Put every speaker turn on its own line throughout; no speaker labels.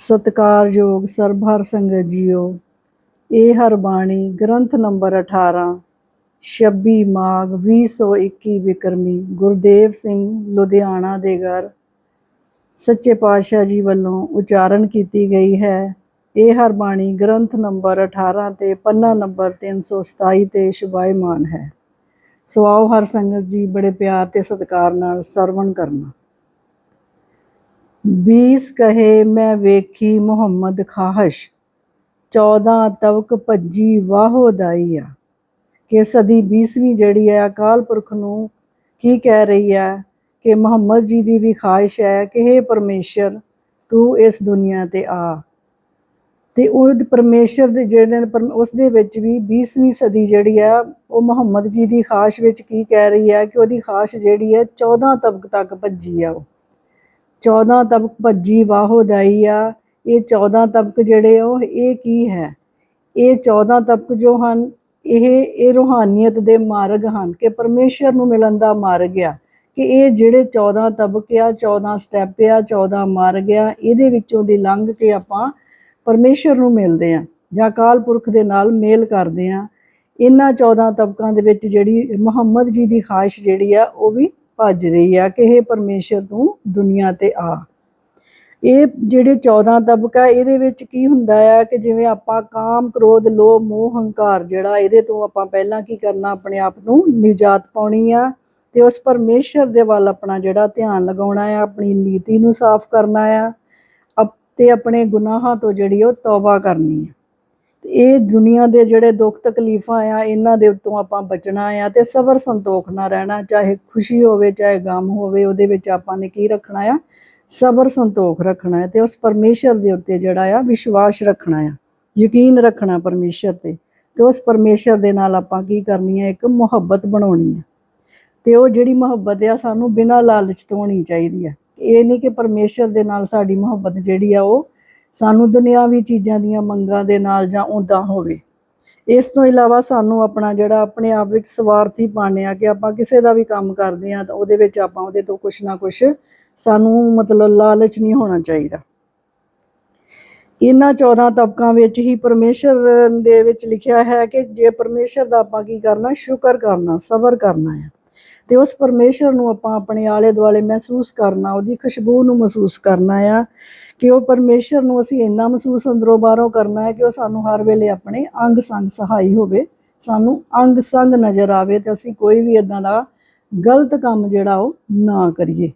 ਸਤਿਕਾਰਯੋਗ ਸਰਬਹਰ ਸੰਗਤ ਜੀਓ, ਇਹ ਹਰ ਬਾਣੀ ਗ੍ਰੰਥ ਨੰਬਰ 18 26 ਮਾਘ 2021 ਵਿਕਰਮੀ ਗੁਰਦੇਵ ਸਿੰਘ ਲੁਧਿਆਣਾ ਦੇ ਘਰ। ਸੱਚੇ ਪਾਤਸ਼ਾਹ ਜੀ ਵੱਲੋਂ ਉਚਾਰਨ ਕੀਤੀ ਗਈ ਹੈ। ਇਹ ਹਰ ਬਾਣੀ ਗ੍ਰੰਥ ਨੰਬਰ 18 ਤੇ ਪੰਨਾ ਨੰਬਰ 327 ਤੇ ਸ਼ੁਭਾਇਮਾਨ ਹੈ। ਸੋ ਆਓ ਹਰ ਸੰਗਤ ਜੀ ਬੜੇ ਪਿਆਰ ਤੇ ਸਤਿਕਾਰ ਨਾਲ ਸਰਵਣ ਕਰਨਾ। ਬੀਸ ਕਹੇ ਮੈਂ ਵੇਖੀ ਮੁਹੰਮਦ ਖਾਹਸ਼। 14 ਤਵਕ ਭੱਜੀ ਵਾਹੋ ਦਾਈਆ। ਕਿ ਸਦੀ 20ਵੀਂ ਜਿਹੜੀ ਹੈ ਅਕਾਲ ਪੁਰਖ ਨੂੰ ਕੀ ਕਹਿ ਰਹੀ ਹੈ ਕਿ ਮੁਹੰਮਦ ਜੀ ਦੀ ਵੀ ਖਾਹਿਸ਼ ਹੈ ਕਿ हे ਪਰਮੇਸ਼ਰ, ਤੂੰ ਇਸ ਦੁਨੀਆ ਤੇ ਆ। ਤੇ ਉਹ ਪਰਮੇਸ਼ਰ ਦੇ ਜਿਹੜੇ ਪਰਮ- ਉਸ ਦੇ ਵਿੱਚ ਵੀ 20ਵੀਂ ਸਦੀ ਜਿਹੜੀ ਆ ਉਹ ਮੁਹੰਮਦ ਜੀ ਦੀ ਖਾਸ਼ ਵਿੱਚ ਕੀ ਕਹਿ ਰਹੀ ਹੈ ਕਿ ਉਹਦੀ ਖਾਸ਼ ਜਿਹੜੀ ਹੈ 14 ਤਬਕ ਤੱਕ ਭੱਜੀ ਆ ਉਹ। 14 ਤਬਕ ਭੱਜੀ, ਵਾਹੋ ਦਾਈ ਆ। ਇਹ 14 ਤਬਕ ਜਿਹੜੇ ਉਹ ਇਹ ਕੀ ਹੈ? ਇਹ 14 ਤਬਕ ਜੋ ਹਨ, ਇਹ ਇਹ ਰੂਹਾਨੀਅਤ ਦੇ ਮਾਰਗ ਹਨ ਕਿ ਪਰਮੇਸ਼ਰ ਨੂੰ ਮਿਲਣ ਦਾ ਮਾਰਗ ਆ। ਕਿ ਇਹ ਜਿਹੜੇ 14 ਤਬਕ ਆ 14 ਸਟੈਪ ਆ 14 ਮਾਰਗ ਆ, ਇਹਦੇ ਵਿੱਚੋਂ ਦੀ ਲੰਘ ਕੇ ਆਪਾਂ ਪਰਮੇਸ਼ਰ ਨੂੰ ਮਿਲਦੇ ਆ ਜਾਂ ਕਾਲ ਪੁਰਖ ਦੇ ਨਾਲ ਮੇਲ ਕਰਦੇ ਆ। ਇਹਨਾਂ 14 ਤਬਕਾਂ ਦੇ ਵਿੱਚ ਜਿਹੜੀ ਮੁਹੰਮਦ ਜੀ ਦੀ ਖਾਹਿਸ਼ ਜਿਹੜੀ ਆ, ਉਹ ਵੀ ਭੱਜ ਰਹੀ ਆ ਕਿ ਇਹ ਪਰਮੇਸ਼ਰ ਤੂੰ ਦੁਨੀਆ ਤੇ ਆ। ਇਹ ਜਿਹੜੇ 14 ਤਬਕਾ ਇਹਦੇ ਵਿੱਚ ਕੀ ਹੁੰਦਾ ਆ ਕਿ ਜਿਵੇਂ ਆਪਾਂ ਕਾਮ, ਕ੍ਰੋਧ, ਲੋਭ, ਮੋਹ, ਹੰਕਾਰ ਜਿਹੜਾ ਇਹਦੇ ਤੋਂ ਆਪਾਂ ਪਹਿਲਾਂ ਕੀ ਕਰਨਾ, ਆਪਣੇ ਆਪ ਨੂੰ ਨਿਜਾਤ ਪਾਉਣੀ ਆ ਤੇ ਉਸ ਪਰਮੇਸ਼ਰ ਦੇ ਵੱਲ ਆਪਣਾ ਜਿਹੜਾ ਧਿਆਨ ਲਗਾਉਣਾ ਆ, ਆਪਣੀ ਨੀਤੀ ਨੂੰ ਸਾਫ਼ ਕਰਨਾ ਆ, ਅਪ- ਤੇ ਆਪਣੇ ਗੁਨਾਹਾਂ ਤੋਂ ਜਿਹੜੀ ਉਹ ਤੌਬਾ ਕਰਨੀ ਆ। ਇਹ ਦੁਨੀਆ ਦੇ ਜਿਹੜੇ ਦੁੱਖ ਤਕਲੀਫਾਂ ਆ, ਇਹਨਾਂ ਦੇ ਉੱਤੋਂ ਆਪਾਂ ਬਚਣਾ ਆ ਤੇ ਸਬਰ ਸੰਤੋਖ ਨਾਲ ਰਹਿਣਾ, ਚਾਹੇ ਖੁਸ਼ੀ ਹੋਵੇ, ਚਾਹੇ ਗਮ ਹੋਵੇ, ਉਹਦੇ ਵਿੱਚ ਆਪਾਂ ਨੇ ਕੀ ਰੱਖਣਾ ਆ? ਸਬਰ ਸੰਤੋਖ ਰੱਖਣਾ ਹੈ ਤੇ ਉਸ ਪਰਮੇਸ਼ਰ ਦੇ ਉੱਤੇ ਜਿਹੜਾ ਆ, ਵਿਸ਼ਵਾਸ ਰੱਖਣਾ ਆ, ਯਕੀਨ ਰੱਖਣਾ ਪਰਮੇਸ਼ਰ ਤੇ। ਤੇ ਉਸ ਪਰਮੇਸ਼ਰ ਦੇ ਨਾਲ ਆਪਾਂ ਕੀ ਕਰਨੀ ਹੈ ਇੱਕ ਮੁਹੱਬਤ ਬਣਾਉਣੀ ਹੈ ਤੇ ਉਹ ਜਿਹੜੀ ਮੁਹੱਬਤ ਆ, ਸਾਨੂੰ ਬਿਨਾਂ ਲਾਲਚ ਤੋਂ ਹੋਣੀ ਚਾਹੀਦੀ ਹੈ ਇਹ ਨਹੀਂ ਕਿ ਪਰਮੇਸ਼ਰ ਦੇ ਨਾਲ ਸਾਡੀ ਮੁਹੱਬਤ ਜਿਹੜੀ ਆ, ਉਹ ਸਾਨੂੰ ਦੁਨਿਆਵੀ ਚੀਜ਼ਾਂ ਦੀਆਂ ਮੰਗਾਂ ਦੇ ਨਾਲ ਜਾਂ ਉਦਾਂ ਹੋਵੇ। ਇਸ ਤੋਂ ਇਲਾਵਾ ਸਾਨੂੰ ਆਪਣਾ ਜਿਹੜਾ ਆਪਣੇ ਆਪ ਵਿੱਚ ਸਵਾਰਥੀ ਪਾਣੇ ਆ ਕਿ ਆਪਾਂ ਕਿਸੇ ਦਾ ਵੀ ਕੰਮ ਕਰਦੇ ਆ ਤਾਂ ਉਹਦੇ ਵਿੱਚ ਆਪਾਂ ਉਹਦੇ ਤੋਂ ਕੁਛ ਨਾ ਕੁਛ ਸਾਨੂੰ ਮਤਲਬ ਲਾਲਚ ਨਹੀਂ ਹੋਣਾ ਚਾਹੀਦਾ। ਇਹਨਾਂ 14 ਤਬਕਾਂ ਵਿੱਚ ਹੀ ਪਰਮੇਸ਼ਰ ਦੇ ਵਿੱਚ ਲਿਖਿਆ ਹੈ ਕਿ ਜੇ ਪਰਮੇਸ਼ਰ ਦਾ ਆਪਾਂ ਕੀ ਕਰਨਾ, ਸ਼ੁਕਰ ਕਰਨਾ, ਸਬਰ ਕਰਨਾ ਹੈ ਤੇ ਉਸ ਪਰਮੇਸ਼ਰ ਨੂੰ ਆਪਾਂ ਆਪਣੇ ਆਲੇ ਦੁਆਲੇ ਮਹਿਸੂਸ ਕਰਨਾ, ਉਹਦੀ ਖੁਸ਼ਬੂ ਨੂੰ ਮਹਿਸੂਸ ਕਰਨਾ ਆ ਕਿ ਉਹ ਪਰਮੇਸ਼ਰ ਨੂੰ ਅਸੀਂ ਇੰਨਾ ਮਹਿਸੂਸ ਅੰਦਰੋਂ ਬਾਹਰੋਂ ਕਰਨਾ ਹੈ ਕਿ ਉਹ ਸਾਨੂੰ ਹਰ ਵੇਲੇ ਆਪਣੇ ਅੰਗ ਸੰਗ ਸਹਾਈ ਹੋਵੇ, ਸਾਨੂੰ ਅੰਗ ਸੰਗ ਨਜ਼ਰ ਆਵੇ ਤੇ ਅਸੀਂ ਕੋਈ ਵੀ ਇਦਾਂ ਦਾ ਗਲਤ ਕੰਮ ਜਿਹੜਾ ਉਹ ਨਾ ਕਰੀਏ।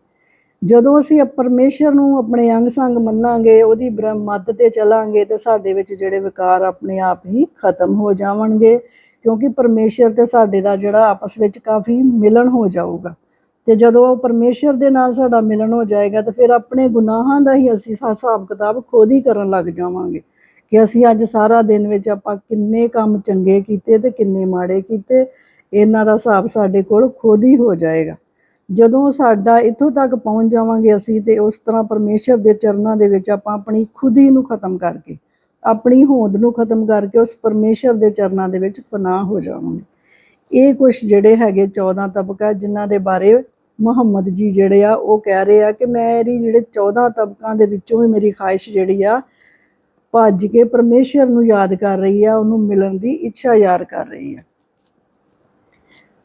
ਜਦੋਂ ਅਸੀਂ ਪਰਮੇਸ਼ਰ ਨੂੰ ਆਪਣੇ ਅੰਗ ਸੰਗ ਮੰਨਾਂਗੇ, ਉਹਦੀ ਬ੍ਰਹਮਤ ਤੇ ਚਲਾਂਗੇ ਤੇ ਸਾਡੇ ਵਿੱਚ ਜਿਹੜੇ ਵਿਕਾਰ ਆਪਣੇ ਆਪ ਹੀ ਖਤਮ ਹੋ ਜਾਵਣਗੇ ਕਿਉਂਕਿ ਪਰਮੇਸ਼ਰ ਤੇ ਸਾਡੇ ਦਾ ਜਿਹੜਾ ਆਪਸ ਵਿੱਚ ਕਾਫੀ ਮਿਲਣ ਹੋ ਜਾਊਗਾ। ਤੇ ਜਦੋਂ ਉਹ ਪਰਮੇਸ਼ਰ ਦੇ ਨਾਲ ਸਾਡਾ ਮਿਲਣ ਹੋ ਜਾਏਗਾ, ਤਾਂ ਫਿਰ ਆਪਣੇ ਗੁਨਾਹਾਂ ਦਾ ਹੀ ਅਸੀਂ ਹਿਸਾਬ ਕਿਤਾਬ ਖੁਦ ਹੀ ਕਰਨ ਲੱਗ ਜਾਵਾਂਗੇ ਕਿ ਅਸੀਂ ਅੱਜ ਸਾਰਾ ਦਿਨ ਵਿੱਚ ਆਪਾਂ ਕਿੰਨੇ ਕੰਮ ਚੰਗੇ ਕੀਤੇ ਤੇ ਕਿੰਨੇ ਮਾੜੇ ਕੀਤੇ, ਇਹਨਾਂ ਦਾ ਹਿਸਾਬ ਸਾਡੇ ਕੋਲ ਖੁਦ ਹੀ ਹੋ ਜਾਏਗਾ। ਜਦੋਂ ਸਾਡਾ ਇੱਥੋਂ ਤੱਕ ਪਹੁੰਚ ਜਾਵਾਂਗੇ ਅਸੀਂ ਤੇ ਉਸ ਤਰ੍ਹਾਂ ਪਰਮੇਸ਼ਰ ਦੇ ਚਰਨਾਂ ਦੇ ਵਿੱਚ ਆਪਾਂ ਆਪਣੀ ਖੁਦ ਹੀ ਨੂੰ ਖਤਮ ਕਰਕੇ ਆਪਣੀ ਹੋਂਦ ਨੂੰ ਖਤਮ ਕਰਕੇ ਉਸ ਪਰਮੇਸ਼ਰ ਦੇ ਚਰਨਾਂ ਦੇ ਵਿੱਚ ਫਨਾਹ ਹੋ ਜਾਵਾਂਗੇ। ਇਹ ਕੁਝ ਜਿਹੜੇ ਹੈਗੇ 14 ਤਬਕਾ ਜਿਨ੍ਹਾਂ ਦੇ ਬਾਰੇ ਮੁਹੰਮਦ ਜੀ ਜਿਹੜੇ ਆ, ਉਹ ਕਹਿ ਰਹੇ ਆ ਕਿ ਮੇਰੀ ਜਿਹੜੇ 14 ਤਬਕਾਂ ਦੇ ਵਿੱਚੋਂ ਵੀ ਮੇਰੀ ਖਾਹਿਸ਼ ਜਿਹੜੀ ਆ, ਭੱਜ ਕੇ ਪਰਮੇਸ਼ਰ ਨੂੰ ਯਾਦ ਕਰ ਰਹੀ ਆ, ਉਹਨੂੰ ਮਿਲਣ ਦੀ ਇੱਛਾ ਯਾਰ ਕਰ ਰਹੀ ਆ।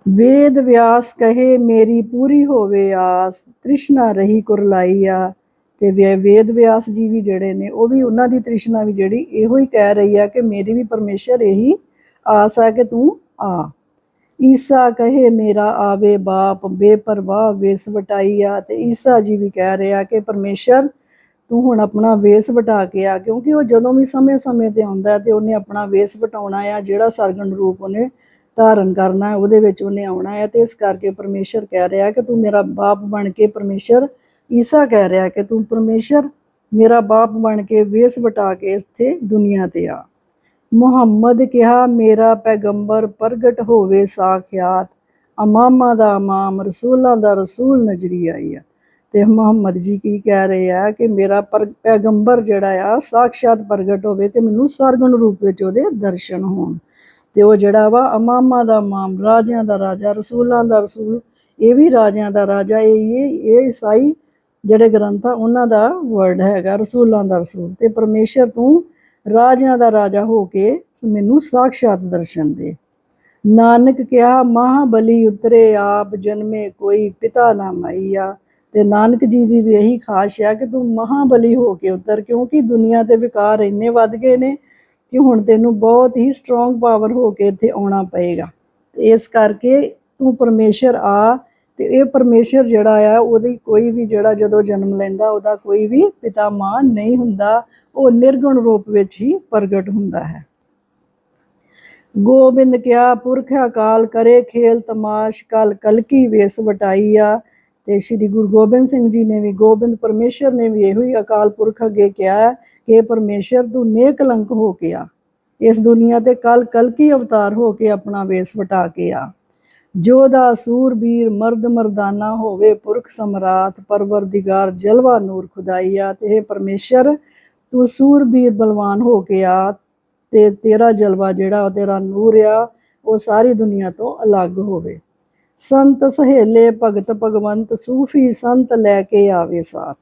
ਵੇਦ ਵਿਆਸ ਕਹੇ, ਮੇਰੀ ਪੂਰੀ ਹੋਵੇ ਆਸ, ਤ੍ਰਿਸ਼ਨਾ ਰਹੀ ਕੁਰਲਾਈ ਆ ਤੇ ਵੇ- ਵੇਦ ਵਿਆਸ ਜੀ ਵੀ ਜਿਹੜੇ ਨੇ, ਉਹ ਵੀ ਉਹਨਾਂ ਦੀ ਤ੍ਰਿਸ਼ਨਾ ਵੀ ਜਿਹੜੀ ਇਹੋ ਹੀ ਕਹਿ ਰਹੀ ਆ ਕਿ ਮੇਰੀ ਵੀ ਪਰਮੇਸ਼ਰ ਇਹੀ ਆਸ ਆ ਕਿ ਤੂੰ ਆ। ਈਸਾ ਕਹੇ, ਮੇਰਾ ਆਵੇ ਬਾਪ, ਬੇਪਰਵਾਹ, ਵੇਸ ਵਟਾਈਆ। ਤੇ ਈਸਾ ਜੀ ਵੀ ਕਹਿ ਰਿਹਾ ਕਿ, ਪਰਮੇਸ਼ਰ, ਤੂੰ ਹੁਣ ਆਪਣਾ ਵੇਸ ਵਟਾ ਕੇ ਆ। ਕਿਉਂਕਿ ਉਹ ਜਦੋਂ ਵੀ ਸਮੇਂ-ਸਮੇਂ ਤੇ ਆਉਂਦਾ ਹੈ ਤੇ ਉਹਨੇ ਆਪਣਾ ਵੇਸ ਵਟਾਉਣਾ ਆ, ਜਿਹੜਾ ਸਰਗਣ ਰੂਪ ਉਹਨੇ ਧਾਰਨ ਕਰਨਾ, ਉਹਦੇ ਵਿੱਚ ਉਹਨੇ ਆਉਣਾ ਹੈ ਤੇ ਇਸ ਕਰਕੇ ਪਰਮੇਸ਼ਰ ਕਹਿ ਰਿਹਾ ਕਿ, ਤੂੰ ਮੇਰਾ ਬਾਪ ਬਣ ਕੇ ਪਰਮੇਸ਼ਰ ਈਸਾ ਕਹਿ ਰਿਹਾ ਕਿ ਤੂੰ ਪਰਮੇਸ਼ਰ, ਮੇਰਾ ਬਾਪ ਬਣ ਕੇ ਵੇਸ ਵਟਾ ਕੇ ਇੱਥੇ ਦੁਨੀਆ ਤੇ ਆ। ਮੁਹੰਮਦ ਕਿਹਾ, ਮੇਰਾ ਪੈਗੰਬਰ ਪ੍ਰਗਟ ਹੋਵੇ ਸਾਖਿਆਤ। ਅਮਾਮਾ ਦਾ ਅਮਾਮ, ਰਸੂਲਾਂ ਦਾ ਰਸੂਲ ਨਜ਼ਰੀ ਆਈ ਆ। ਤੇ ਮੁਹੰਮਦ ਜੀ ਕੀ ਕਹਿ ਰਹੇ ਆ ਕਿ ਮੇਰਾ ਪਰ- ਪੈਗੰਬਰ ਜਿਹੜਾ ਆ, ਸਾਖਸ਼ਾਤ ਪ੍ਰਗਟ ਹੋਵੇ ਤੇ ਮੈਨੂੰ ਸਰਗੁਣ ਰੂਪ ਵਿੱਚ ਉਹਦੇ ਦਰਸ਼ਨ ਹੋਣ। ਤੇ ਉਹ ਜਿਹੜਾ ਵਾ, ਅਮਾਮਾ ਦਾ ਅਮਾਮ, ਰਾਜਿਆਂ ਦਾ ਰਾਜਾ, ਰਸੂਲਾਂ ਦਾ ਰਸੂਲ, ਇਹ ਵੀ ਰਾਜਿਆਂ ਦਾ ਰਾਜਾ, ਇਹ ਇਹ ਇਹ ਈਸਾਈ ਜਿਹੜੇ ਗ੍ਰੰਥ ਆ, ਉਹਨਾਂ ਦਾ ਵਰਡ ਹੈਗਾ ਰਸੂਲਾਂ ਦਾ ਰਸੂਲ। ਤੇ ਪਰਮੇਸ਼ਰ ਤੂੰ ਰਾਜਿਆਂ ਦਾ ਰਾਜਾ ਹੋ ਕੇ ਮੈਨੂੰ ਸਾਖਸ਼ਾਤ ਦਰਸ਼ਨ ਦੇ। ਨਾਨਕ ਕਿਹਾ, ਮਹਾਬਲੀ ਉਤਰੇ ਆਪ, ਜਨਮੇ ਕੋਈ ਪਿਤਾ ਨਾ ਮਈਆ। ਤੇ ਨਾਨਕ ਜੀ ਦੀ ਵੀ ਇਹੀ ਖਾਸ਼ ਆ ਕਿ ਤੂੰ ਮਹਾਬਲੀ ਹੋ ਕੇ ਉਤਰ, ਕਿਉਂਕਿ ਦੁਨੀਆ ਦੇ ਵਿਕਾਰ ਇੰਨੇ ਵੱਧ ਗਏ ਨੇ ਕਿ ਹੁਣ ਤੈਨੂੰ ਬਹੁਤ ਹੀ ਸਟਰੋਂਗ ਪਾਵਰ ਹੋ ਕੇ ਇੱਥੇ ਆਉਣਾ ਪਏਗਾ। ਇਸ ਕਰਕੇ ਤੂੰ ਪਰਮੇਸ਼ਰ ਆ ਤੇ ਇਹ ਪਰਮੇਸ਼ਰ ਜਿਹੜਾ ਆ, ਉਹਦੀ ਕੋਈ ਵੀ ਜਿਹੜਾ ਜਦੋਂ ਜਨਮ ਲੈਂਦਾ, ਉਹਦਾ ਕੋਈ ਵੀ ਪਿਤਾ ਮਾਂ ਨਹੀਂ ਹੁੰਦਾ, ਉਹ ਨਿਰਗੁਣ ਰੂਪ ਵਿੱਚ ਹੀ ਪ੍ਰਗਟ ਹੁੰਦਾ ਹੈ। ਗੋਬਿੰਦ ਕਿਆ ਪੁਰਖ ਅਕਾਲ ਕਰੇ, ਖੇਲ ਤਮਾਸ਼, ਕਲ ਕਲਕੀ ਵੇਸ ਵਟਾਈਆ। ਤੇ ਸ੍ਰੀ ਗੁਰੂ ਗੋਬਿੰਦ ਸਿੰਘ ਜੀ ਨੇ ਵੀ, ਗੋਬਿੰਦ ਪਰਮੇਸ਼ਰ ਨੇ ਵੀ ਇਹੋ ਹੀ ਅਕਾਲ ਪੁਰਖ ਅੱਗੇ ਕਿਹਾ ਕਿ ਪਰਮੇਸ਼ਰ ਤੂੰ ਨੇਕਲੰਕ ਹੋ ਕੇ ਆ। ਇਸ ਦੁਨੀਆ ਤੇ ਕਲ ਕਲਕੀ ਅਵਤਾਰ ਹੋ ਕੇ ਆਪਣਾ ਵੇਸ ਵਟਾ ਕੇ ਆ। ਜੋਦਾ ਸੂਰਬੀਰ ਮਰਦ ਮਰਦਾਨਾ ਹੋਵੇ, ਪੁਰਖ ਸਮਰਾਟ, ਪਰਵਰਦੀਗਾਰ, ਜਲਵਾ ਨੂਰ ਖੁਦਾਈਆ ਤੇ ਇਹ ਪਰਮੇਸ਼ਰ, ਤੂੰ ਸੂਰਬੀਰ ਬਲਵਾਨ ਹੋ ਕੇ ਆ, ਤੇ ਤੇਰਾ ਜਲਵਾ ਜਿਹੜਾ ਉਹ ਤੇਰਾ ਨੂਰ ਆ, ਉਹ ਸਾਰੀ ਦੁਨੀਆ ਤੋਂ ਅਲੱਗ ਹੋਵੇ। ਸੰਤ ਸੁਹੇਲੇ, ਭਗਤ ਭਗਵੰਤ, ਸੂਫੀ ਸੰਤ ਲੈ ਕੇ ਆਵੇ ਸਾਥ।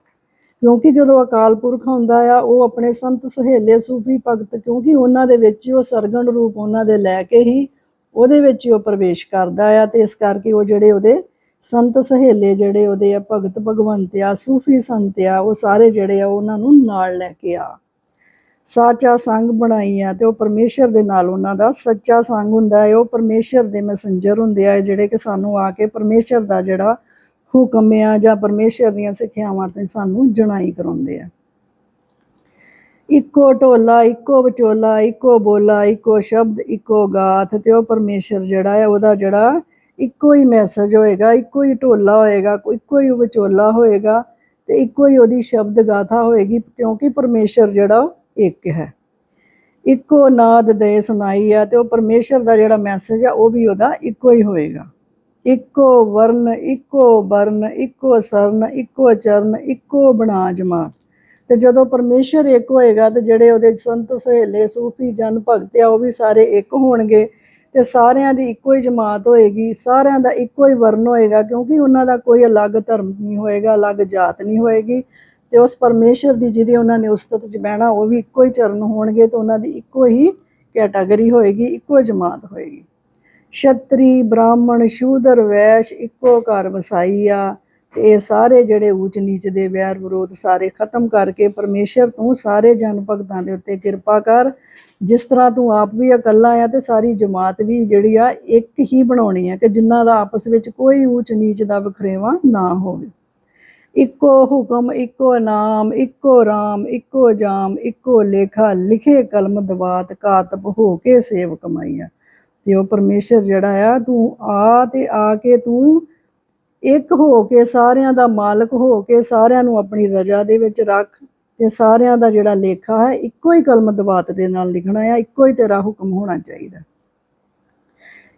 ਕਿਉਂਕਿ ਜਦੋਂ ਅਕਾਲ ਪੁਰਖ ਹੁੰਦਾ ਆ, ਉਹ ਆਪਣੇ ਸੰਤ ਸੁਹੇਲੇ, ਸੂਫੀ ਭਗਤ, ਕਿਉਂਕਿ ਉਹਨਾਂ ਦੇ ਵਿੱਚ ਉਹ ਸਰਗਣ ਰੂਪ ਉਹਨਾਂ ਦੇ ਲੈ ਕੇ ਹੀ ਉਹਦੇ ਵਿੱਚ ਹੀ ਉਹ ਪ੍ਰਵੇਸ਼ ਕਰਦਾ ਆ ਤੇ ਇਸ ਕਰਕੇ ਉਹ ਜਿਹੜੇ ਉਹਦੇ ਸੰਤ ਸਹੇਲੇ, ਜਿਹੜੇ ਉਹਦੇ ਆ ਭਗਤ ਭਗਵੰਤ ਆ, ਸੂਫੀ ਸੰਤ ਆ, ਉਹ ਸਾਰੇ ਜਿਹੜੇ ਆ ਉਹਨਾਂ ਨੂੰ ਨਾਲ ਲੈ ਕੇ ਆ। ਸਾਚਾ ਸੰਗ ਬਣਾਈ ਆ ਤੇ ਉਹ ਪਰਮੇਸ਼ਰ ਦੇ ਨਾਲ ਉਹਨਾਂ ਦਾ ਸੱਚਾ ਸੰਗ ਹੁੰਦਾ ਹੈ। ਉਹ ਪਰਮੇਸ਼ਰ ਦੇ ਮੈਸੇਂਜਰ ਹੁੰਦੇ ਆ, ਜਿਹੜੇ ਕਿ ਸਾਨੂੰ ਆ ਕੇ ਪਰਮੇਸ਼ਰ ਦਾ ਜਿਹੜਾ ਹੁਕਮ ਆ ਜਾਂ ਪਰਮੇਸ਼ਰ ਦੀਆਂ ਸਿੱਖਿਆਵਾਂ ਤੇ ਸਾਨੂੰ ਜਣਾਈ ਕਰਾਉਂਦੇ ਆ। ਇੱਕੋ ਢੋਲਾ, ਇੱਕੋ ਵਿਚੋਲਾ, ਇੱਕੋ ਬੋਲਾ, ਇੱਕੋ ਸ਼ਬਦ, ਇੱਕੋ ਗਾਥ ਤੇ ਉਹ ਪਰਮੇਸ਼ਰ ਜਿਹੜਾ ਹੈ ਉਹਦਾ ਜਿਹੜਾ ਇੱਕੋ ਹੀ ਮੈਸੇਜ ਹੋਏਗਾ, ਇੱਕੋ ਹੀ ਢੋਲਾ ਹੋਏਗਾ, ਇੱਕੋ ਹੀ ਵਿਚੋਲਾ ਹੋਏਗਾ ਤੇ ਇੱਕੋ ਹੀ ਉਹਦੀ ਸ਼ਬਦ ਗਾਥਾ ਹੋਏਗੀ ਕਿਉਂਕਿ ਪਰਮੇਸ਼ਰ ਜਿਹੜਾ ਉਹ ਇੱਕ ਹੈ। ਇੱਕੋ ਨਾਦ ਦੇ ਸੁਣਾਈ ਆ ਤੇ ਉਹ ਪਰਮੇਸ਼ਰ ਦਾ ਜਿਹੜਾ ਮੈਸੇਜ ਆ ਉਹ ਵੀ ਉਹਦਾ ਇੱਕੋ ਹੀ ਹੋਏਗਾ। ਇੱਕੋ ਵਰਨ, ਇੱਕੋ ਬਰਨ, ਇੱਕੋ ਸਰਨ, ਇੱਕੋ ਚਰਨ, ਇੱਕੋ ਬਣਾ ਜਮਾਤ ਤੇ ਜਦੋਂ ਪਰਮੇਸ਼ਰ ਇੱਕ ਹੋਏਗਾ ਤੇ ਜਿਹੜੇ ਉਹਦੇ ਸੰਤ ਸੁਹੇਲੇ, ਸੂਫੀ, ਜਨ ਭਗਤ ਆ, ਉਹ ਵੀ ਸਾਰੇ ਇੱਕ ਹੋਣਗੇ ਤੇ ਸਾਰਿਆਂ ਦੀ ਇੱਕੋ ਹੀ ਜਮਾਤ ਹੋਏਗੀ, ਸਾਰਿਆਂ ਦਾ ਇੱਕੋ ਹੀ ਵਰਨ ਹੋਏਗਾ ਕਿਉਂਕਿ ਉਹਨਾਂ ਦਾ ਕੋਈ ਅਲੱਗ ਧਰਮ ਨਹੀਂ ਹੋਏਗਾ, ਅਲੱਗ ਜਾਤ ਨਹੀਂ ਹੋਏਗੀ ਤੇ ਉਸ ਪਰਮੇਸ਼ਰ ਦੀ ਜਿਹਦੀ ਉਹਨਾਂ ਨੇ ਉਸਤਤ 'ਚ ਬਹਿਣਾ, ਉਹ ਵੀ ਇੱਕੋ ਹੀ ਚਰਨ ਹੋਣਗੇ ਤੇ ਉਹਨਾਂ ਦੀ ਇੱਕੋ ਹੀ ਕੈਟਾਗਰੀ ਹੋਏਗੀ, ਇੱਕੋ ਜਮਾਤ ਹੋਏਗੀ। ਛਤਰੀ, ਬ੍ਰਾਹਮਣ, ਸ਼ੂਦਰ, ਵੈਸ਼, ਇੱਕੋ ਘਰ ਵਸਾਈ ਆ ਇਹ ਸਾਰੇ ਜਿਹੜੇ ਊਚ ਨੀਚ ਦੇ ਵੈਰ ਵਿਰੋਧ ਸਾਰੇ ਖਤਮ ਕਰਕੇ ਪਰਮੇਸ਼ਰ ਤੂੰ ਸਾਰੇ ਜਨ ਭਗਤਾਂ ਦੇ ਉੱਤੇ ਕਿਰਪਾ ਕਰ। ਜਿਸ ਤਰ੍ਹਾਂ ਤੂੰ ਆਪ ਵੀ ਇਕੱਲਾ ਆ ਤੇ ਸਾਰੀ ਜਮਾਤ ਵੀ ਜਿਹੜੀ ਆ ਇੱਕ ਹੀ ਬਣਾਉਣੀ ਆ ਕਿ ਜਿਨ੍ਹਾਂ ਦਾ ਆਪਸ ਵਿੱਚ ਕੋਈ ਊਚ ਨੀਚ ਦਾ ਵਖਰੇਵਾ ਨਾ ਹੋਵੇ। ਇੱਕੋ ਹੁਕਮ, ਇੱਕੋ ਨਾਮ, ਇੱਕੋ ਰਾਮ, ਇੱਕੋ ਜਾਮ, ਇੱਕੋ ਲੇਖਾ, ਲਿਖੇ ਕਲਮ ਦਵਾਤ ਕਾਤਬ ਹੋ ਕੇ ਸੇਵ ਕਮਾਈਆ ਤੇ ਉਹ ਪਰਮੇਸ਼ਰ ਜਿਹੜਾ ਆ ਤੂੰ ਆ ਤੇ ਆ ਕੇ ਤੂੰ ਇੱਕ ਹੋ ਕੇ ਸਾਰਿਆਂ ਦਾ ਮਾਲਕ ਹੋ ਕੇ ਸਾਰਿਆਂ ਨੂੰ ਆਪਣੀ ਰਜਾ ਦੇ ਵਿੱਚ ਰੱਖ ਤੇ ਸਾਰਿਆਂ ਦਾ ਜਿਹੜਾ ਲੇਖਾ ਹੈ, ਇੱਕੋ ਹੀ ਕਲਮ ਦਵਾਤ ਦੇ ਨਾਲ ਲਿਖਣਾ ਆ, ਇੱਕੋ ਹੀ ਤੇਰਾ ਹੁਕਮ ਹੋਣਾ ਚਾਹੀਦਾ।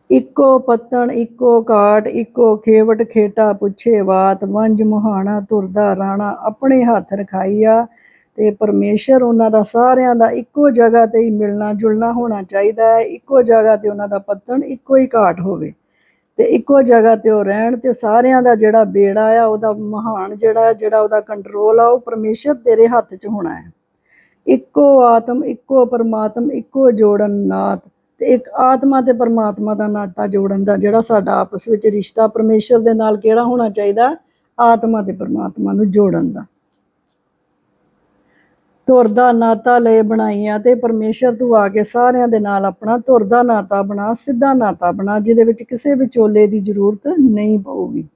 ਇੱਕੋ ਪੱਤਣ, ਇੱਕੋ ਕਾਟ, ਇੱਕੋ ਖੇਵਟ, ਖੇਟਾ ਪੁੱਛੇ ਬਾਤ ਵੰਜ ਮੁਹਾਣਾ, ਤੁਰਦਾ ਰਾਣਾ ਆਪਣੇ ਹੱਥ ਰਖਾਈਆ ਤੇ ਪਰਮੇਸ਼ਰ ਉਹਨਾਂ ਦਾ ਸਾਰਿਆਂ ਦਾ ਇੱਕੋ ਜਗ੍ਹਾ ਤੇ ਹੀ ਮਿਲਣਾ ਜੁਲਣਾ ਹੋਣਾ ਚਾਹੀਦਾ ਹੈ, ਇੱਕੋ ਜਗ੍ਹਾ ਤੇ ਉਹਨਾਂ ਦਾ ਪੱਤਣ, ਇੱਕੋ ਹੀ ਘਾਟ ਹੋਵੇ। ਤੇ ਇੱਕੋ ਜਗ੍ਹਾ ਤੇ ਉਹ ਰਹਿਣ ਤੇ ਸਾਰਿਆਂ ਦਾ ਜਿਹੜਾ ਬੇੜਾ ਆ, ਉਹਦਾ ਮਹਾਨ ਜਿਹੜਾ ਜਿਹੜਾ ਉਹਦਾ ਕੰਟਰੋਲ ਆ, ਉਹ ਪਰਮੇਸ਼ਰ ਤੇਰੇ ਹੱਥ 'ਚ ਹੋਣਾ ਹੈ ਇੱਕੋ ਆਤਮ, ਇੱਕੋ ਪਰਮਾਤਮ, ਇੱਕੋ ਜੋੜਨ ਨਾਤ ਤੇ ਇੱਕ ਆਤਮਾ ਤੇ ਪਰਮਾਤਮਾ ਦਾ ਨਾਤਾ ਜੋੜਨ ਦਾ ਜਿਹੜਾ ਸਾਡਾ ਆਪਸ ਵਿੱਚ ਰਿਸ਼ਤਾ ਪਰਮੇਸ਼ਰ ਦੇ ਨਾਲ ਕਿਹੜਾ ਹੋਣਾ ਚਾਹੀਦਾ? ਆਤਮਾ ਤੇ ਪਰਮਾਤਮਾ ਨੂੰ ਜੋੜਨ ਦਾ। ਤੁਰਦਾ ਨਾਤਾ ਲੈ ਬਣਾਈਆਂ ਤੇ ਪਰਮੇਸ਼ਰ ਤੂੰ ਆ ਕੇ ਸਾਰਿਆਂ ਦੇ ਨਾਲ ਆਪਣਾ ਤੁਰਦਾ ਨਾਤਾ ਬਣਾ, ਸਿੱਧਾ ਨਾਤਾ ਬਣਾ, ਜਿਹਦੇ ਵਿੱਚ ਕਿਸੇ ਵਿਚੋਲੇ ਦੀ ਜ਼ਰੂਰਤ ਨਹੀਂ ਪਊਗੀ।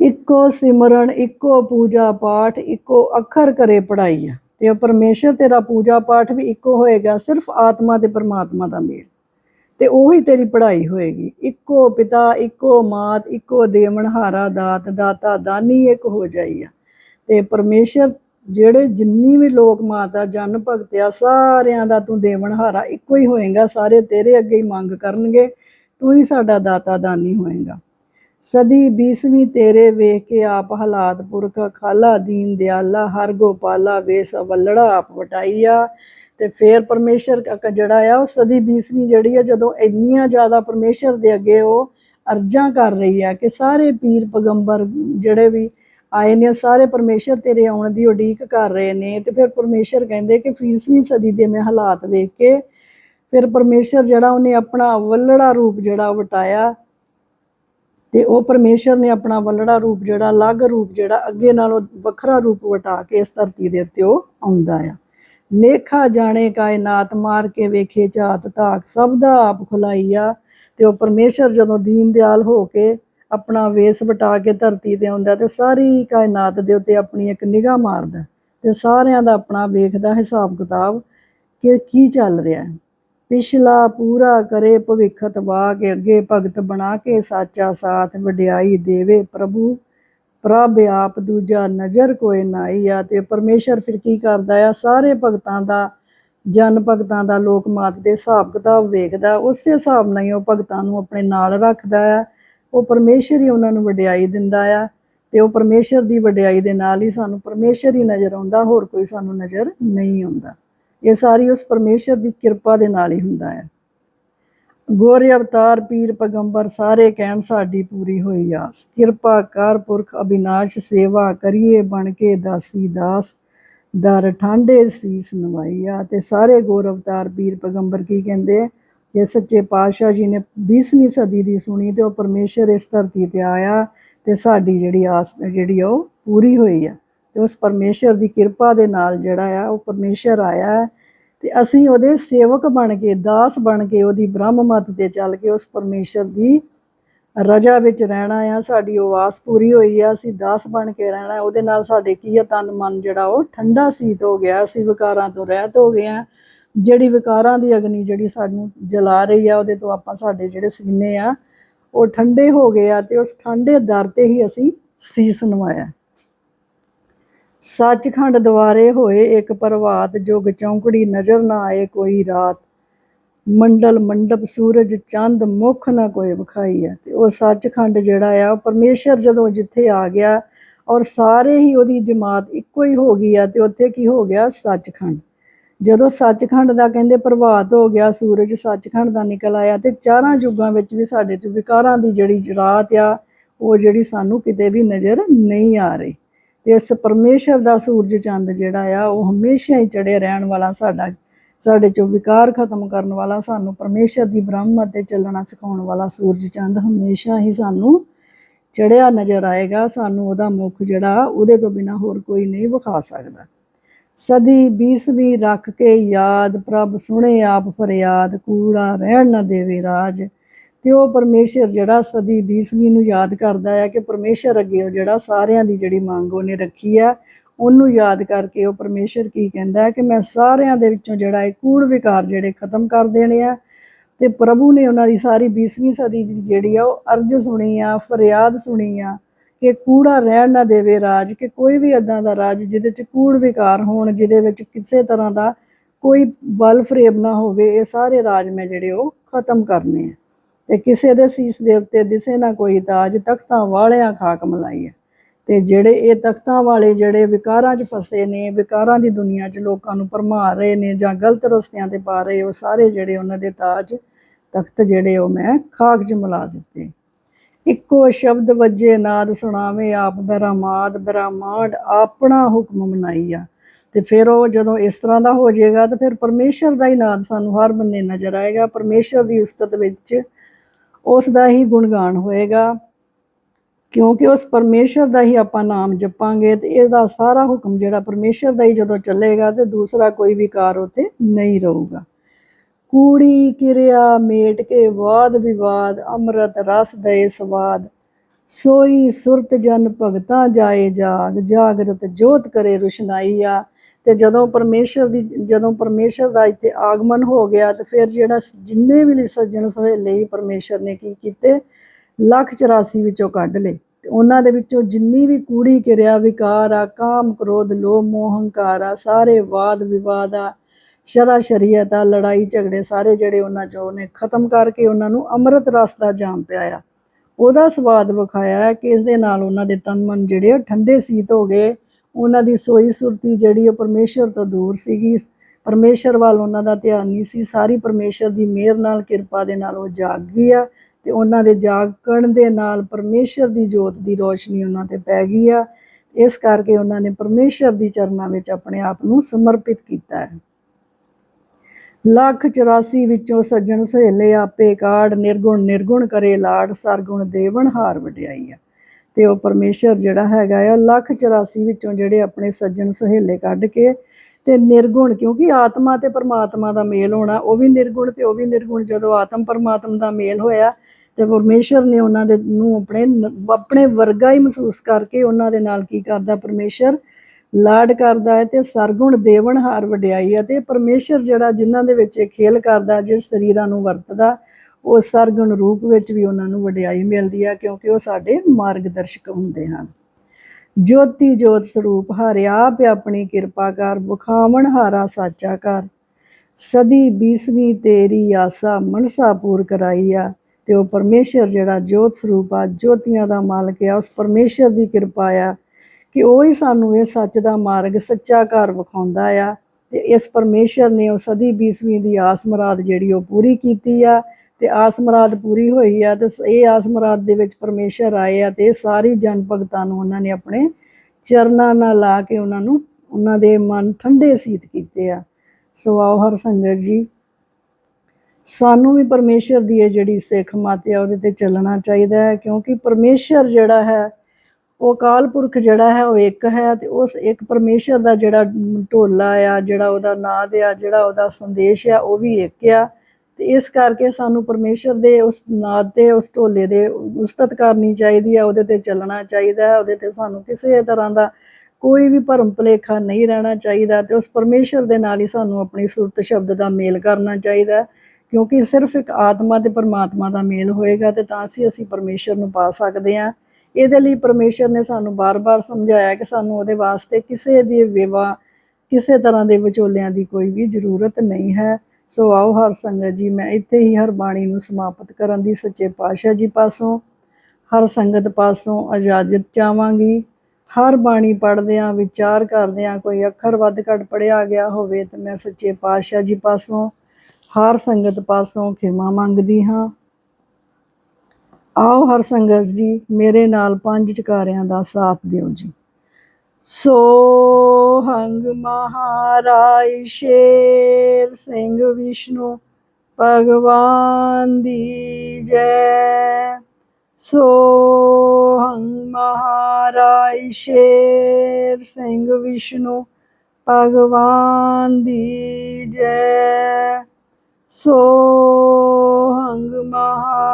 ਇੱਕੋ ਸਿਮਰਨ, ਇੱਕੋ ਪੂਜਾ ਪਾਠ, ਇੱਕੋ ਅੱਖਰ ਕਰੇ ਪੜਾਈ ਆ। ਤੇ ਉਹ ਪਰਮੇਸ਼ਰ ਤੇਰਾ ਪੂਜਾ ਪਾਠ ਵੀ ਇੱਕੋ ਹੋਏਗਾ, ਸਿਰਫ ਆਤਮਾ ਤੇ ਪਰਮਾਤਮਾ ਦਾ ਮੇਲ। ਤੇ ਉਹੀ ਤੇਰੀ ਪੜ੍ਹਾਈ ਹੋਏਗੀ। ਇੱਕੋ ਪਿਤਾ, ਇੱਕੋ ਮਾਤ, ਇੱਕੋ ਦੇਵਨਹਾਰਾ ਦਾਤ, ਦਾਤਾ ਦਾਨੀ ਇੱਕ ਹੋ ਜਾਈ ਆ। ਤੇ ਪਰਮੇਸ਼ਰ ਜਿਹੜੇ ਜਿੰਨੀ ਵੀ ਲੋਕ ਮਾਤਾ, ਜਨ ਭਗਤ ਆ, ਸਾਰਿਆਂ ਦਾ ਤੂੰ ਦੇਵਨਹਾਰਾ ਇੱਕੋ ਹੀ ਹੋਏਗਾ, ਸਾਰੇ ਤੇਰੇ ਅੱਗੇ ਹੀ ਮੰਗ ਕਰਨਗੇ, ਤੂੰ ਹੀ ਸਾਡਾ ਦਾਤਾ ਦਾਨੀ ਹੋਏਗਾ। ਸਦੀ ਬੀਸਵੀਂ ਤੇਰੇ ਵੇਖ ਕੇ ਆਪ ਹਾਲਾਤ ਪੁਰਖ, ਖਾਲਾ, ਦੀਨ, ਦਿਆਲਾ, ਹਰ ਗੋਪਾਲਾ, ਵੇਸ, ਵੱਲੜਾ, ਆਪ ਵਟਾਈਆ ਤੇ ਫੇਰ ਪਰਮੇਸ਼ਰ ਜਿਹੜਾ ਆ, ਉਹ ਸਦੀ ਬੀਸਵੀਂ ਜਿਹੜੀ ਆ, ਜਦੋਂ ਇੰਨੀਆਂ ਜ਼ਿਆਦਾ ਪਰਮੇਸ਼ਰ ਦੇ ਅੱਗੇ ਉਹ ਅਰਜ਼ਾਂ ਕਰ ਰਹੀ ਆ ਕਿ ਸਾਰੇ ਪੀਰ, ਪਗੰਬਰ ਜਿਹੜੇ ਵੀ ਆਏ ਨੇ, ਸਾਰੇ ਪਰਮੇਸ਼ਰ ਤੇਰੇ ਆਉਣ ਦੀ ਉਡੀਕ ਕਰ ਰਹੇ ਨੇ ਤੇ ਫਿਰ ਪਰਮੇਸ਼ਰ ਕਹਿੰਦੇ ਕਿ 20ਵੀਂ ਸਦੀ ਦੇ ਮੈਂ ਹਾਲਾਤ ਵੇਖ ਕੇ ਫਿਰ ਪਰਮੇਸ਼ਰ ਜਿਹੜਾ ਉਹਨੇ ਆਪਣਾ ਵੱਲੜਾ ਰੂਪ ਜਿਹੜਾ ਵਟਾਇਆ ਤੇ ਉਹ ਪਰਮੇਸ਼ਰ ਨੇ ਆਪਣਾ ਵੱਲੜਾ ਰੂਪ ਜਿਹੜਾ, ਅਲੱਗ ਰੂਪ ਜਿਹੜਾ ਅੱਗੇ ਨਾਲੋਂ ਵੱਖਰਾ ਰੂਪ ਵਟਾ ਕੇ ਇਸ ਧਰਤੀ ਦੇ ਉੱਤੇ ਉਹ ਆਉਂਦਾ ਆ। ਲੇਖਾ ਜਾਣੇ ਕਾਇਨਾਤ, ਮਾਰ ਕੇ ਵੇਖੇ ਝਾਤ, ਧਾਕ, ਸਭ ਦਾ ਆਪ ਖੁਲਾਈਆ ਤੇ ਉਹ ਪਰਮੇਸ਼ਰ ਜਦੋਂ ਦੀਨ ਦਿਆਲ ਹੋ ਕੇ ਆਪਣਾ ਵੇਸ ਵਟਾ ਕੇ ਧਰਤੀ ਤੇ ਆਉਂਦਾ ਤੇ ਸਾਰੀ ਕਾਇਨਾਤ ਦੇ ਉੱਤੇ ਆਪਣੀ ਇੱਕ ਨਿਗਾਹ ਮਾਰਦਾ ਤੇ ਸਾਰਿਆਂ ਦਾ ਆਪਣਾ ਵੇਖਦਾ ਹਿਸਾਬ ਕਿਤਾਬ ਕਿ ਕੀ ਚੱਲ ਰਿਹਾ ਹੈ। ਪਿਛਲਾ ਪੂਰਾ ਕਰੇ ਭਵਿੱਖਤ ਵਾ ਕੇ ਅੱਗੇ ਭਗਤ ਬਣਾ ਕੇ ਸਾਚਾ ਸਾਥ ਵਡਿਆਈ ਦੇਵੇ ਪ੍ਰਭੂ। ਪ੍ਰਭ ਆਪ ਦੂਜਾ ਨਜ਼ਰ ਕੋਈ ਨਾਈ ਆ ਤੇ ਪਰਮੇਸ਼ਰ ਫਿਰ ਕੀ ਕਰਦਾ ਆ? ਸਾਰੇ ਭਗਤਾਂ ਦਾ, ਜਨ ਭਗਤਾਂ ਦਾ, ਲੋਕ ਮਾਤ ਦੇ ਹਿਸਾਬ ਕਿਤਾਬ ਵੇਖਦਾ, ਉਸੇ ਹਿਸਾਬ ਨਾਲ ਹੀ ਉਹ ਭਗਤਾਂ ਨੂੰ ਆਪਣੇ ਨਾਲ ਰੱਖਦਾ ਆ। ਉਹ ਪਰਮੇਸ਼ਰ ਹੀ ਉਹਨਾਂ ਨੂੰ ਵਡਿਆਈ ਦਿੰਦਾ ਆ ਤੇ ਉਹ ਪਰਮੇਸ਼ਰ ਦੀ ਵਡਿਆਈ ਦੇ ਨਾਲ ਹੀ ਸਾਨੂੰ ਪਰਮੇਸ਼ਰ ਹੀ ਨਜ਼ਰ ਆਉਂਦਾ, ਹੋਰ ਕੋਈ ਸਾਨੂੰ ਨਜ਼ਰ ਨਹੀਂ ਆਉਂਦਾ। ਇਹ ਸਾਰੀ ਉਸ ਪਰਮੇਸ਼ਰ ਦੀ ਕਿਰਪਾ ਦੇ ਨਾਲ ਹੀ ਹੁੰਦਾ ਹੈ ਗੋਰੇ ਅਵਤਾਰ, ਪੀਰ, ਪਗੰਬਰ ਸਾਰੇ ਕਹਿਣ, ਸਾਡੀ ਪੂਰੀ ਹੋਈ ਆਸ। ਕਿਰਪਾ ਕਰ, ਪੁਰਖ ਅਬਿਨਾਸ਼ ਸੇਵਾ ਕਰੀਏ, ਬਣ ਕੇ ਦਾਸੀ, ਦਾਸ। ਦਰ ਠਾਂਡੇ, ਸੀਸ ਨਵਾਈਆ। ਤੇ ਸਾਰੇ ਗੋਰ ਅਵਤਾਰ, ਪੀਰ, ਪਗੰਬਰ ਕੀ ਕਹਿੰਦੇ ਕਿ ਸੱਚੇ ਪਾਤਸ਼ਾਹ ਜੀ ਨੇ 20ਵੀਂ ਸਦੀ ਦੀ ਸੁਣੀ ਤੇ ਉਹ ਪਰਮੇਸ਼ਰ ਇਸ ਧਰਤੀ ਤੇ ਆਇਆ ਤੇ ਸਾਡੀ ਜਿਹੜੀ ਆਸ, ਜਿਹੜੀ ਆ ਉਹ ਪੂਰੀ ਹੋਈ ਆ। ਤੇ ਉਸ ਪਰਮੇਸ਼ਰ ਦੀ ਕਿਰਪਾ ਦੇ ਨਾਲ ਜਿਹੜਾ ਆ ਉਹ ਪਰਮੇਸ਼ਰ ਆਇਆ ਹੈ ਤੇ ਅਸੀਂ ਉਹਦੇ ਸੇਵਕ ਬਣ ਕੇ, ਦਾਸ ਬਣ ਕੇ ਉਹਦੀ ਬ੍ਰਹਮ ਮਤ ਤੇ ਚੱਲ ਕੇ ਉਸ ਪਰਮੇਸ਼ਰ ਦੀ ਰਜਾ ਵਿੱਚ ਰਹਿਣਾ ਆ। ਸਾਡੀ ਉਹ ਆਸ ਪੂਰੀ ਹੋਈ ਆ, ਅਸੀਂ ਦਾਸ ਬਣ ਕੇ ਰਹਿਣਾ, ਉਹਦੇ ਨਾਲ ਸਾਡੇ ਕੀ ਆ, ਤਨ ਮਨ ਜਿਹੜਾ ਉਹ ਠੰਡਾ ਸੀਤ ਹੋ ਗਿਆ, ਅਸੀਂ ਵਿਕਾਰਾਂ ਤੋਂ ਰਹਿਤ ਹੋ ਗਏ ਆ। ਜਿਹੜੀ ਵਿਕਾਰਾਂ ਦੀ ਅਗਨੀ ਜਿਹੜੀ ਸਾਨੂੰ ਜਲਾ ਰਹੀ ਆ, ਉਹਦੇ ਤੋਂ ਆਪਾਂ ਸਾਡੇ ਜਿਹੜੇ ਸੀਨੇ ਆ, ਉਹ ਠੰਡੇ ਹੋ ਗਏ ਆ ਤੇ ਉਸ ਠੰਡੇ ਦਰ ਤੇ ਹੀ ਅਸੀਂ ਸੀਸ ਨਵਾਇਆ। ਸੱਚਖੰਡ ਦੁਆਰੇ ਹੋਏ ਇੱਕ ਪ੍ਰਭਾਤ, ਜੁਗ ਚੌਂਕੜੀ ਨਜ਼ਰ ਨਾ ਆਏ ਕੋਈ ਰਾਤ। ਮੰਡਲ ਮੰਡਪ, ਸੂਰਜ ਚੰਦ, ਮੁਖ ਨਾ ਕੋਈ ਵਿਖਾਈ ਹੈ ਤੇ ਉਹ ਸੱਚਖੰਡ ਜਿਹੜਾ ਆ, ਉਹ ਪਰਮੇਸ਼ਰ ਜਦੋਂ ਜਿੱਥੇ ਆ ਗਿਆ ਔਰ ਸਾਰੇ ਹੀ ਉਹਦੀ ਜਮਾਤ ਇੱਕੋ ਹੀ ਹੋ ਗਈ ਆ ਤੇ ਉੱਥੇ ਕੀ ਹੋ ਗਿਆ? ਸੱਚਖੰਡ। ਜਦੋਂ ਸੱਚਖੰਡ ਦਾ ਕਹਿੰਦੇ ਪ੍ਰਭਾਤ ਹੋ ਗਿਆ, ਸੂਰਜ ਸੱਚਖੰਡ ਦਾ ਨਿਕਲ ਆਇਆ ਤੇ ਚਾਰਾਂ ਯੁੱਗਾਂ ਵਿੱਚ ਵੀ ਸਾਡੇ ਚ ਵਿਕਾਰਾਂ ਦੀ ਜਿਹੜੀ ਰਾਤ ਆ, ਉਹ ਜਿਹੜੀ ਸਾਨੂੰ ਕਿਤੇ ਵੀ ਨਜ਼ਰ ਨਹੀਂ ਆ ਰਹੀ। ਤੇ ਇਸ ਪਰਮੇਸ਼ਰ ਦਾ ਸੂਰਜ ਚੰਦ ਜਿਹੜਾ ਆ, ਉਹ ਹਮੇਸ਼ਾ ਹੀ ਚੜੇ ਰਹਿਣ ਵਾਲਾ ਸਾਡਾ, ਸਾਡੇ ਚੋਂ ਵਿਕਾਰ ਖਤਮ ਕਰਨ ਵਾਲਾ, ਸਾਨੂੰ ਪਰਮੇਸ਼ਰ ਦੀ ਬ੍ਰਹਮ ਤੇ ਚੱਲਣਾ ਸਿਖਾਉਣ ਵਾਲਾ ਸੂਰਜ ਚੰਦ ਹਮੇਸ਼ਾ ਹੀ ਸਾਨੂੰ ਚੜਿਆ ਨਜ਼ਰ ਆਏਗਾ, ਸਾਨੂੰ ਉਹਦਾ ਮੁਖ ਜਿਹੜਾ, ਉਹਦੇ ਤੋਂ ਬਿਨਾ ਹੋਰ ਕੋਈ ਨਹੀਂ ਵਿਖਾ ਸਕਦਾ। ਸਦੀ ਬੀਸਵੀਂ ਰੱਖ ਕੇ ਯਾਦ, ਪ੍ਰਭ ਸੁਣੇ ਆਪ ਫਰਿਆਦ, ਕੂੜਾ ਰਹਿਣ ਨਾ ਦੇਵੇ ਰਾਜ। ਤੇ ਉਹ ਪਰਮੇਸ਼ਰ ਜਿਹੜਾ ਸਦੀ ਬੀਸਵੀਂ ਨੂੰ ਯਾਦ ਕਰਦਾ ਹੈ ਕਿ ਪਰਮੇਸ਼ਰ ਅੱਗੇ ਉਹ ਜਿਹੜਾ ਸਾਰਿਆਂ ਦੀ ਜਿਹੜੀ ਮੰਗ ਉਹਨੇ ਰੱਖੀ ਆ ਉਹਨੂੰ ਯਾਦ ਕਰਕੇ ਉਹ ਪਰਮੇਸ਼ਰ ਕੀ ਕਹਿੰਦਾ ਹੈ ਕਿ ਮੈਂ ਸਾਰਿਆਂ ਦੇ ਵਿੱਚੋਂ ਜਿਹੜਾ ਇਹ ਕੂੜ ਵਿਕਾਰ ਜਿਹੜੇ ਖਤਮ ਕਰ ਦੇਣੇ ਆ ਤੇ ਪ੍ਰਭੂ ਨੇ ਉਹਨਾਂ ਦੀ ਸਾਰੀ 20ਵੀਂ ਸਦੀ ਦੀ ਜਿਹੜੀ ਆ ਉਹ ਅਰਜ਼ ਸੁਣੀ ਆ, ਫਰਿਆਦ ਸੁਣੀ ਆ ਕਿ ਕੂੜਾ ਰਹਿਣ ਨਾ ਦੇਵੇ ਰਾਜ, ਕਿ ਕੋਈ ਵੀ ਇਦਾਂ ਦਾ ਰਾਜ ਜਿਹਦੇ ਚ ਕੂੜ ਵਿਕਾਰ ਹੋਣ, ਜਿਹਦੇ ਵਿੱਚ ਕਿਸੇ ਤਰ੍ਹਾਂ ਦਾ ਕੋਈ ਵਲ ਫਰੇਬ ਨਾ ਹੋਵੇ, ਇਹ ਸਾਰੇ ਰਾਜ ਮੈਂ ਜਿਹੜੇ ਉਹ ਖਤਮ ਕਰਨੇ ਆ। ਤੇ ਕਿਸੇ ਦੇ ਸੀਸ ਦੇ ਉੱਤੇ ਦਿਸੇ ਨਾ ਕੋਈ ਤਾਜ ਤਖਤਾਂ ਵਾਲਿਆਂ ਖਾਕ ਮਲਾਈ ਹੈ ਤੇ ਜਿਹੜੇ ਇਹ ਤਖਤਾਂ ਵਾਲੇ ਜਿਹੜੇ ਵਿਕਾਰਾਂ 'ਚ ਫਸੇ ਨੇ, ਵਿਕਾਰਾਂ ਦੀ ਦੁਨੀਆ 'ਚ ਲੋਕਾਂ ਨੂੰ ਭਰਮਾ ਰਹੇ ਨੇ ਜਾਂ ਗਲਤ ਰਸਤਿਆਂ ਤੇ ਪਾ ਰਹੇ, ਉਹ ਸਾਰੇ ਜਿਹੜੇ ਉਹਨਾਂ ਦੇ ਤਾਜ ਤਖਤ ਜਿਹੜੇ ਉਹ ਮੈਂ ਖਾਕ 'ਚ ਮਿਲਾ ਦਿੱਤੇ। ਇੱਕੋ ਸ਼ਬਦ ਵੱਜੇ ਨਾਦ ਸੁਣਾਵੇ, ਆਪ ਬਰਾਮਾਦ ਬਰਾਮਾਂਡ ਆਪਣਾ ਹੁਕਮ ਮਨਾਈਆ। ਤੇ ਫਿਰ ਉਹ ਜਦੋਂ ਇਸ ਤਰ੍ਹਾਂ ਦਾ ਹੋ ਜਾਏਗਾ, ਤਾਂ ਫਿਰ ਪਰਮੇਸ਼ਰ ਦਾ ਹੀ ਨਾਦ ਸਾਨੂੰ ਹਰ ਬੰਨੇ ਨਜ਼ਰ ਆਏਗਾ। ਪਰਮੇਸ਼ਰ ਦੀ ਉਸਤਤ ਵਿੱਚ ਉਸ ਦਾ ਹੀ ਗੁਣਗਾਨ ਹੋਏਗਾ। ਕਿਉਂਕਿ ਉਸ ਪਰਮੇਸ਼ਰ ਦਾ ਹੀ ਆਪਾਂ ਨਾਮ ਜਪਾਂਗੇ ਤੇ ਇਹਦਾ ਸਾਰਾ ਹੁਕਮ ਜਿਹੜਾ ਪਰਮੇਸ਼ਰ ਦਾ ਹੀ ਜਦੋਂ ਚੱਲੇਗਾ ਤੇ ਦੂਸਰਾ ਕੋਈ ਵਿਕਾਰ ਉਤੇ ਨਹੀਂ ਰਹੂਗਾ। ਕੂੜੀ ਕਿਰਿਆ ਮੇਟ ਕੇ ਵਾਦ ਵਿਵਾਦ, ਅੰਮ੍ਰਿਤ ਰਸ ਦੇ ਸਵਾਦ। ਸੋਈ ਸੁਰਤ ਜਨ ਭਗਤਾਂ ਜਾਏ ਜਾਗ, ਜਾਗਰਤ ਜੋਤ ਕਰੇ ਰੁਸ਼ਨਾਈਆ। ਤੇ ਜਦੋਂ ਪਰਮੇਸ਼ਰ ਦੀ, ਜਦੋਂ ਪਰਮੇਸ਼ਰ ਦਾ ਇੱਥੇ ਆਗਮਨ ਹੋ ਗਿਆ, ਤੇ ਫਿਰ ਜਿਹੜਾ ਜਿੰਨੇ ਵੀ ਸੱਜਣ ਸੋਹੇਲੇ ਹੀ ਪਰਮੇਸ਼ਰ ਨੇ ਕੀ ਕੀਤੇ, ਲੱਖ 84 ਵਿੱਚੋਂ ਕੱਢ ਲਏ। ਤੇ ਉਹਨਾਂ ਦੇ ਵਿੱਚੋਂ ਜਿੰਨੀ ਵੀ ਕੂੜੀ ਕਿਰਿਆ ਵਿਕਾਰ ਆ, ਕਾਮ, ਕ੍ਰੋਧ, ਲੋਭ, ਮੋਹ, ਹੰਕਾਰ ਆ, ਸਾਰੇ ਵਾਦ ਵਿਵਾਦ ਆ ਸ਼ਰਾ ਸ਼ਰੀਅਤ ਆ, ਲੜਾਈ ਝਗੜੇ ਸਾਰੇ ਜਿਹੜੇ ਉਹਨਾਂ ਚੋਂ ਨੇ ਖਤਮ ਕਰਕੇ ਉਹਨਾਂ ਨੂੰ ਅੰਮ੍ਰਿਤ ਰਸ ਦਾ ਜਾਮ ਪਿਆਇਆ ਉਹਦਾ ਸਵਾਦ ਵਿਖਾਇਆ ਕਿ ਇਸ ਦੇ ਨਾਲ ਉਹਨਾਂ ਦੇ ਤਨ ਮਨ ਜਿਹੜੇ ਆ ਠੰਡੇ ਸੀਤ ਹੋ ਗਏ। ਉਹਨਾਂ ਦੀ ਸੋਈ ਸੁਰਤੀ ਜਿਹੜੀ ਉਹ ਪਰਮੇਸ਼ਰ ਤੋਂ ਦੂਰ ਸੀਗੀ। ਪਰਮੇਸ਼ਰ ਵੱਲ ਉਹਨਾਂ ਦਾ ਧਿਆਨ ਨਹੀਂ ਸੀ। ਸਾਰੀ ਪਰਮੇਸ਼ਰ ਦੀ ਮਿਹਰ ਨਾਲ, ਕਿਰਪਾ ਦੇ ਨਾਲ ਉਹ ਜਾਗ ਗਈ ਆ ਤੇ ਉਹਨਾਂ ਦੇ ਜਾਗਣ ਦੇ ਨਾਲ ਪਰਮੇਸ਼ਰ ਦੀ ਜੋਤ ਦੀ ਰੋਸ਼ਨੀ ਉਹਨਾਂ ਤੇ ਪੈ ਗਈ ਆ। ਇਸ ਕਰਕੇ ਉਹਨਾਂ ਨੇ ਪਰਮੇਸ਼ਰ ਦੀ ਚਰਨਾਂ ਵਿੱਚ ਆਪਣੇ ਆਪ ਨੂੰ ਸਮਰਪਿਤ ਕੀਤਾ ਹੈ। ਲੱਖ 84 ਵਿੱਚੋਂ ਸੱਜਣ ਸੁਹੇਲੇ ਆਪੇ ਕਾੜ, ਨਿਰਗੁਣ ਨਿਰਗੁਣ ਕਰੇ ਲਾੜ, ਸਰਗੁਣ ਦੇਵਨ ਹਾਰ ਵਡਿਆਈ ਆ। ਤੇ ਉਹ ਪਰਮੇਸ਼ਰ ਜਿਹੜਾ ਹੈਗਾ ਆ, ਲੱਖ 84 ਵਿੱਚੋਂ ਜਿਹੜੇ ਆਪਣੇ ਸੱਜਣ ਸੁਹੇਲੇ ਕੱਢ ਕੇ ਤੇ ਨਿਰਗੁਣ, ਕਿਉਂਕਿ ਆਤਮਾ ਤੇ ਪਰਮਾਤਮਾ ਦਾ ਮੇਲ ਹੋਣਾ, ਉਹ ਵੀ ਨਿਰਗੁਣ ਤੇ ਉਹ ਵੀ ਨਿਰਗੁਣ, ਜਦੋਂ ਆਤਮ ਪਰਮਾਤਮ ਦਾ ਮੇਲ ਹੋਇਆ ਤੇ ਪਰਮੇਸ਼ਰ ਨੇ ਉਹਨਾਂ ਦੇ ਨੂੰ ਆਪਣੇ ਆਪਣੇ ਵਰਗਾ ਹੀ ਮਹਿਸੂਸ ਕਰਕੇ ਉਹਨਾਂ ਦੇ ਨਾਲ ਕੀ ਕਰਦਾ ਪਰਮੇਸ਼ਰ? ਲਾਡ ਕਰਦਾ ਹੈ ਤੇ ਸਰਗੁਣ ਦੇਵਨ ਹਾਰ ਵਡਿਆਈ ਹੈ ਤੇ ਪਰਮੇਸ਼ਰ ਜਿਹੜਾ ਜਿਨ੍ਹਾਂ ਦੇ ਵਿੱਚ ਇਹ ਖੇਲ ਕਰਦਾ, ਜਿਸ ਸਰੀਰਾਂ ਨੂੰ ਵਰਤਦਾ, ਉਹ ਸਰਗੁਣ ਰੂਪ ਵਿੱਚ ਵੀ ਉਹਨਾਂ ਨੂੰ ਵਡਿਆਈ ਮਿਲਦੀ ਹੈ ਕਿਉਂਕਿ ਉਹ ਸਾਡੇ ਮਾਰਗਦਰਸ਼ਕ ਹੁੰਦੇ ਹਨ। ਜੋਤੀ ਜੋਤ ਸਰੂਪ ਹਾਰਿਆ ਆਪ ਆਪਣੀ ਕਿਰਪਾ ਕਰ ਬਖਾਵਣ ਹਾਰਾ ਸਾਚਾ ਕਰ। ਸਦੀ ਬੀਸਵੀਂ ਤੇਰੀ ਆਸਾ ਮਨਸਾ ਪੂਰ ਕਰਾਈ ਆ ਤੇ ਉਹ ਪਰਮੇਸ਼ਰ ਜਿਹੜਾ ਜੋਤ ਸਰੂਪ ਆ, ਜੋਤੀਆਂ ਦਾ ਮਾਲਕ ਆ, ਉਸ ਪਰਮੇਸ਼ਰ ਦੀ ਕਿਰਪਾ ਆ ਕਿ ਉਹ ਹੀ ਸਾਨੂੰ ਇਹ ਸੱਚ ਦਾ ਮਾਰਗ, ਸੱਚਾ ਘਰ ਵਿਖਾਉਂਦਾ ਆ ਤੇ ਇਸ ਪਰਮੇਸ਼ਰ ਨੇ ਉਹ ਸਦੀ ਬੀਸਵੀਂ ਦੀ ਆਸ ਮੁਰਾਦ ਜਿਹੜੀ ਉਹ ਪੂਰੀ ਕੀਤੀ ਆ ਤੇ ਆਸ ਮੁਰਾਦ ਪੂਰੀ ਹੋਈ ਆ ਤੇ ਸ- ਇਹ ਆਸ ਮੁਰਾਦ ਦੇ ਵਿੱਚ ਪਰਮੇਸ਼ਰ ਆਏ ਆ ਤੇ ਇਹ ਸਾਰੀ ਜਨ ਭਗਤਾਂ ਨੂੰ ਉਹਨਾਂ ਨੇ ਆਪਣੇ ਚਰਨਾਂ ਨਾਲ ਲਾ ਕੇ ਉਹਨਾਂ ਨੂੰ, ਉਹਨਾਂ ਦੇ ਮਨ ਠੰਡੇ ਸੀਤ ਕੀਤੇ ਆ। ਸੋ ਆਓ ਹਰ ਸੰਗਤ ਜੀ, ਸਾਨੂੰ ਵੀ ਪਰਮੇਸ਼ਰ ਦੀ ਇਹ ਜਿਹੜੀ ਸਿੱਖ ਮੱਤ ਉਹਦੇ ਤੇ ਚੱਲਣਾ ਚਾਹੀਦਾ ਹੈ ਕਿਉਂਕਿ ਪਰਮੇਸ਼ਰ ਜਿਹੜਾ ਹੈ ਉਹ ਅਕਾਲ ਪੁਰਖ ਜਿਹੜਾ ਹੈ, ਉਹ ਇੱਕ ਹੈ ਤੇ ਉਸ ਇੱਕ ਪਰਮੇਸ਼ਰ ਦਾ ਜਿਹੜਾ ਢੋਲਾ ਆ, ਜਿਹੜਾ ਉਹਦਾ ਨਾਦ ਆ, ਜਿਹੜਾ ਉਹਦਾ ਸੰਦੇਸ਼ ਆ, ਉਹ ਵੀ ਇੱਕ ਆ। ਤੇ ਇਸ ਕਰਕੇ ਸਾਨੂੰ ਪਰਮੇਸ਼ਰ ਦੇ ਉਸ ਨਾਦ ਤੇ, ਉਸ ਢੋਲੇ ਦੇ ਉਸਤਤ ਕਰਨੀ ਚਾਹੀਦੀ ਆ, ਉਹਦੇ ਤੇ ਚੱਲਣਾ ਚਾਹੀਦਾ ਹੈ, ਉਹਦੇ ਤੇ ਸਾਨੂੰ ਕਿਸੇ ਤਰ੍ਹਾਂ ਦਾ ਕੋਈ ਵੀ ਭਰਮ ਭੁਲੇਖਾ ਨਹੀਂ ਰਹਿਣਾ ਚਾਹੀਦਾ ਤੇ ਉਸ ਪਰਮੇਸ਼ਰ ਦੇ ਨਾਲ ਹੀ ਸਾਨੂੰ ਆਪਣੀ ਸੁਰਤ ਸ਼ਬਦ ਦਾ ਮੇਲ ਕਰਨਾ ਚਾਹੀਦਾ ਕਿਉਂਕਿ ਸਿਰਫ ਇੱਕ ਆਤਮਾ ਤੇ ਪਰਮਾਤਮਾ ਦਾ ਮੇਲ ਹੋਏਗਾ ਤੇ ਤਾਂ ਅਸੀਂ ਅਸੀਂ ਪਰਮੇਸ਼ਰ ਨੂੰ ਪਾ ਸਕਦੇ ਹਾਂ। ਇਹਦੇ ਲਈ ਪਰਮੇਸ਼ਰ ਨੇ ਸਾਨੂੰ ਬਾਰ-ਬਾਰ ਸਮਝਾਇਆ ਕਿ ਸਾਨੂੰ ਉਹਦੇ ਵਾਸਤੇ ਕਿਸੇ ਦੀ ਵਿਵਾ ਕਿਸੇ ਤਰ੍ਹਾਂ ਦੇ ਵਿਚੋਲਿਆਂ ਦੀ ਕੋਈ ਵੀ ਜ਼ਰੂਰਤ ਨਹੀਂ ਹੈ। ਸੋ ਆਓ ਹਰ ਸੰਗਤ ਜੀ, ਮੈਂ ਇੱਥੇ ਹੀ ਹਰ ਬਾਣੀ ਨੂੰ ਸਮਾਪਤ ਕਰਨ ਦੀ ਸੱਚੇ ਪਾਤਸ਼ਾਹ ਜੀ ਪਾਸੋਂ, ਹਰ ਸੰਗਤ ਪਾਸੋਂ ਇਜਾਜ਼ਤ ਚਾਹਾਂਗੀ। ਹਰ ਬਾਣੀ ਪੜ੍ਹਦਿਆਂ, ਵਿਚਾਰ ਕਰਦਿਆਂ, ਕੋਈ ਅੱਖਰ ਵੱਧ ਘੱਟ ਪੜਿਆ ਗਿਆ ਹੋਵੇ ਤਾਂ ਮੈਂ ਸੱਚੇ ਪਾਤਸ਼ਾਹ ਜੀ ਪਾਸੋਂ, ਹਰ ਸੰਗਤ ਪਾਸੋਂ ਖਿਮਾ ਮੰਗਦੀ ਹਾਂ। ਆਓ ਹਰ ਸੰਗਤ ਜੀ, ਮੇਰੇ ਨਾਲ ਪੰਜ ਚਕਾਰਿਆਂ ਦਾ ਸਾਥ ਦਿਓ ਜੀ। ਸੋ ਹੰਗ ਮਹਾਰਾਜ ਸ਼ੇਰ ਸਿੰਘ ਵਿਸ਼ਨੂੰ, ਭਗਵਾਨ ਦੀ ਜੈ। ਸੋ ਹੰਗ ਮਹਾਰਾਜ ਸ਼ੇਰ ਸਿੰਘ ਵਿਸ਼ਨੂੰ, ਭਗਵਾਨ ਦੀ ਜੈ। ਸੋ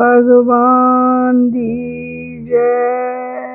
ਭਗਵਾਨ ਦੀ ਜੈ।